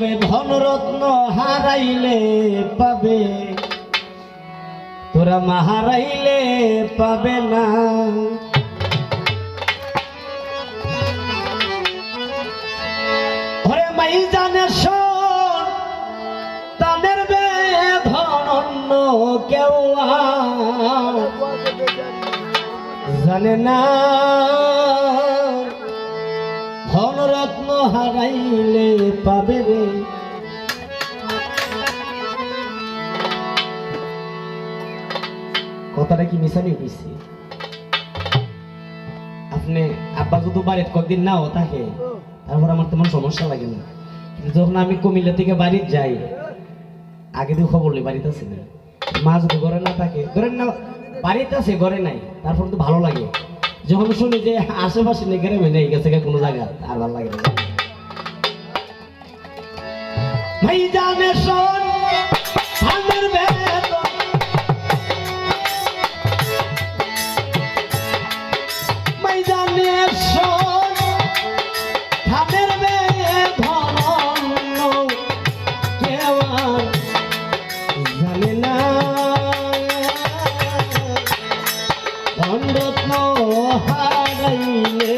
ধনরত্ন হারাইলে পাবে। তোরা মা হারাইলে পাবে না। ওরে মাই জানে তাদের বে ধন অন্য কেউ জানে না। ধনরত্ন হারাইলে পাবে রে। কথাটা কি মিশানি হয়েছে আপনি আব্বা যদি বাড়িতে কয়েকদিন নাও থাকে, তারপর আমার তেমন সমস্যা লাগে না। কিন্তু যখন আমি কুমিল্লা থেকে বাড়ি যাই, আগে তো খবর নেই বাড়িতে আছে না। মা যদি ঘরে না থাকে ধরেন না বাড়িতে আছে, ঘরে নাই, তারপর তো ভালো লাগে। যখন শুনি যে আশেপাশে নেই গ্রামে নেই গেছে কোনো জায়গা আর ভালো লাগে না। ধনরত্ন হারাইলে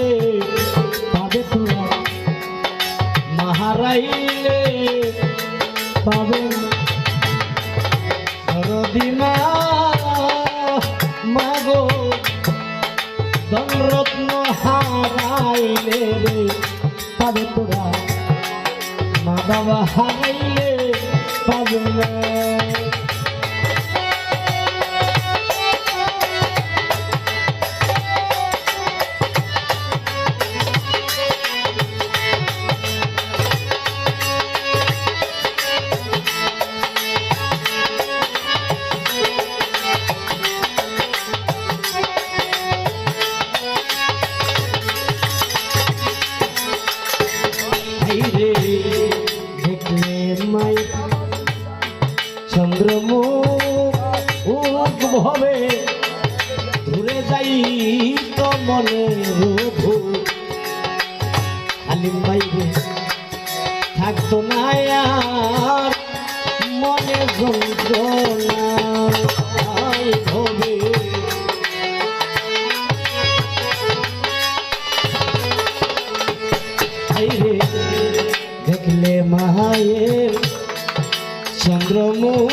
পাবে তোরা। মাহারাইলে, পাবে সরদিমা মাগো ধনরত্ন হারাইলে রে, পাবে তোরা। মা বাবা হারাইলে পাবে না। চন্দ্রমুখ ভবে দূরে যাই তো মনে খালি মাইরে থাকতো না আর, মনে যন্ত্রণা হবে দেখলে মায়ের চন্দ্রমুখ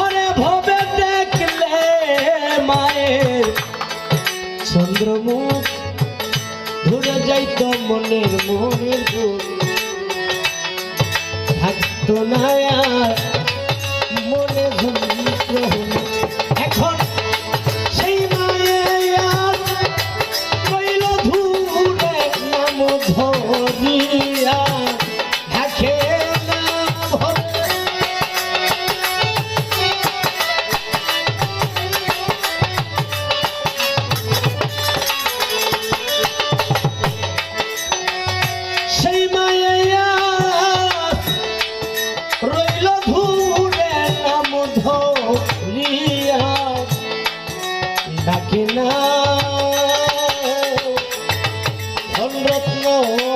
ওরে ভবে দেখলে মায়ের চন্দ্রমুখ ধরে যাইত মনের মনের থাকতো না মনে যন্ত্রণা।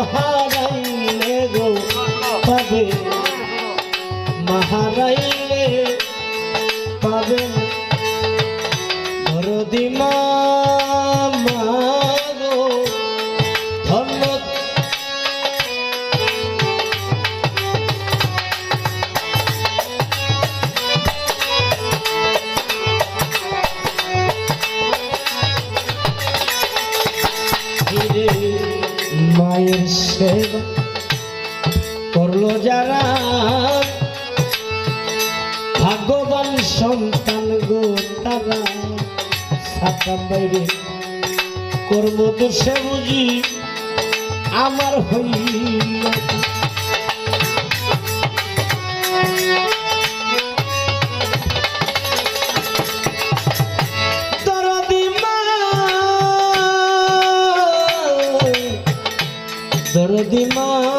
ধনরত্ন করল যারা ভাগ্যবান সন্তান গো তারা সাতাম বাইরে। কর্ম সে বুঝি আমার হইল